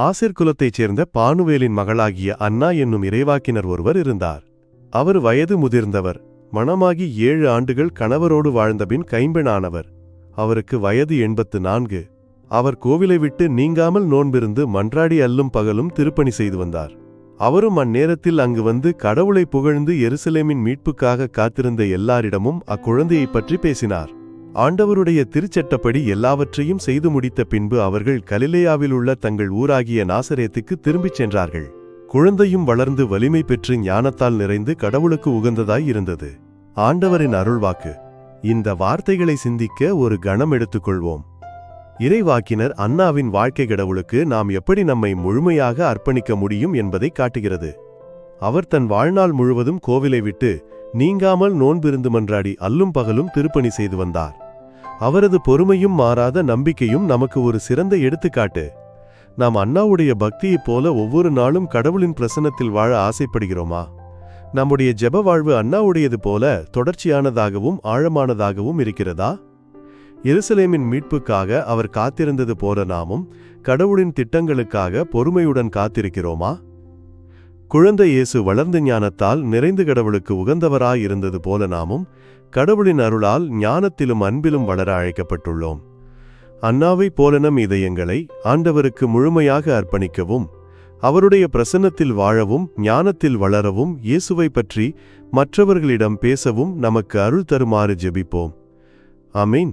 ஆசிர் குலத்தைச் சேர்ந்த பானுவேலின் மகளாகிய அன்னா என்னும் இறைவாக்கினர் ஒருவர் இருந்தார். அவர் வயது முதிர்ந்தவர். மணமாகி ஏழு ஆண்டுகள் கணவரோடு வாழ்ந்தபின் கைம்பெணானவர் அவருக்கு வயது எண்பத்து நான்கு. அவர் கோவிலை விட்டு நீங்காமல் நோன்பிருந்து மன்றாடி அல்லும் பகலும் திருப்பணி செய்து வந்தார். அவரும் அந்நேரத்தில் அங்கு வந்து கடவுளை புகழ்ந்து எருசலேமின் மீட்புக்காக காத்திருந்த எல்லாரிடமும் அக்குழந்தையைப் பற்றி பேசினார். ஆண்டவருடைய திருச்சட்டப்படி எல்லாவற்றையும் செய்து முடித்த பின்பு அவர்கள் கலிலேயாவில் உள்ள தங்கள் ஊராகிய நாசரேத்துக்கு திரும்பிச் சென்றார்கள். குழந்தையும் வளர்ந்து வலிமை பெற்று ஞானத்தால் நிறைந்து கடவுளுக்கு உகந்ததாய் இருந்தது. ஆண்டவரின் அருள்வாக்கு. இந்த வார்த்தைகளை சிந்திக்க ஒரு கணம் எடுத்துக்கொள்வோம். இறைவாக்கினர் அன்னாவின் வாழ்க்கை கடவுளுக்கு நாம் எப்படி நம்மை முழுமையாக அர்ப்பணிக்க முடியும் என்பதை காட்டுகிறது. அவர் தன் வாழ்நாள் முழுவதும் கோவிலை விட்டு நீங்காமல் நோன்பிருந்து மன்றாடி அல்லும் பகலும் திருப்பணி செய்து வந்தார். அவரது பொறுமையும் மாறாத நம்பிக்கையும் நமக்கு ஒரு சிறந்த எடுத்துக்காட்டு. நாம் அண்ணாவுடைய பக்தியைப் போல ஒவ்வொரு நாளும் கடவுளின் பிரசன்னத்தில் வாழ ஆசைப்படுகிறோமா? நம்முடைய ஜெப வாழ்வு அண்ணாவுடையது போல தொடர்ச்சியானதாகவும் ஆழமானதாகவும் இருக்கிறதா? எருசலேமின் மீட்புக்காக அவர் காத்திருந்தது போல நாமும் கடவுளின் திட்டங்களுக்காக பொறுமையுடன் காத்திருக்கிறோமா? குழந்தை இயேசு வளர்ந்த ஞானத்தால் நிறைந்து கடவுளுக்கு உகந்தவராயிருந்தது போல நாமும் கடவுளின் அருளால் ஞானத்திலும் அன்பிலும் வளர அழைக்கப்பட்டுள்ளோம். அண்ணாவை போல நம் இதயங்களை ஆண்டவருக்கு முழுமையாக அர்ப்பணிக்கவும் அவருடைய பிரசன்னத்தில் வாழவும் ஞானத்தில் வளரவும் இயேசுவை பற்றி மற்றவர்களிடம் பேசவும் நமக்கு அருள் தருமாறு ஜெபிப்போம். அமீன்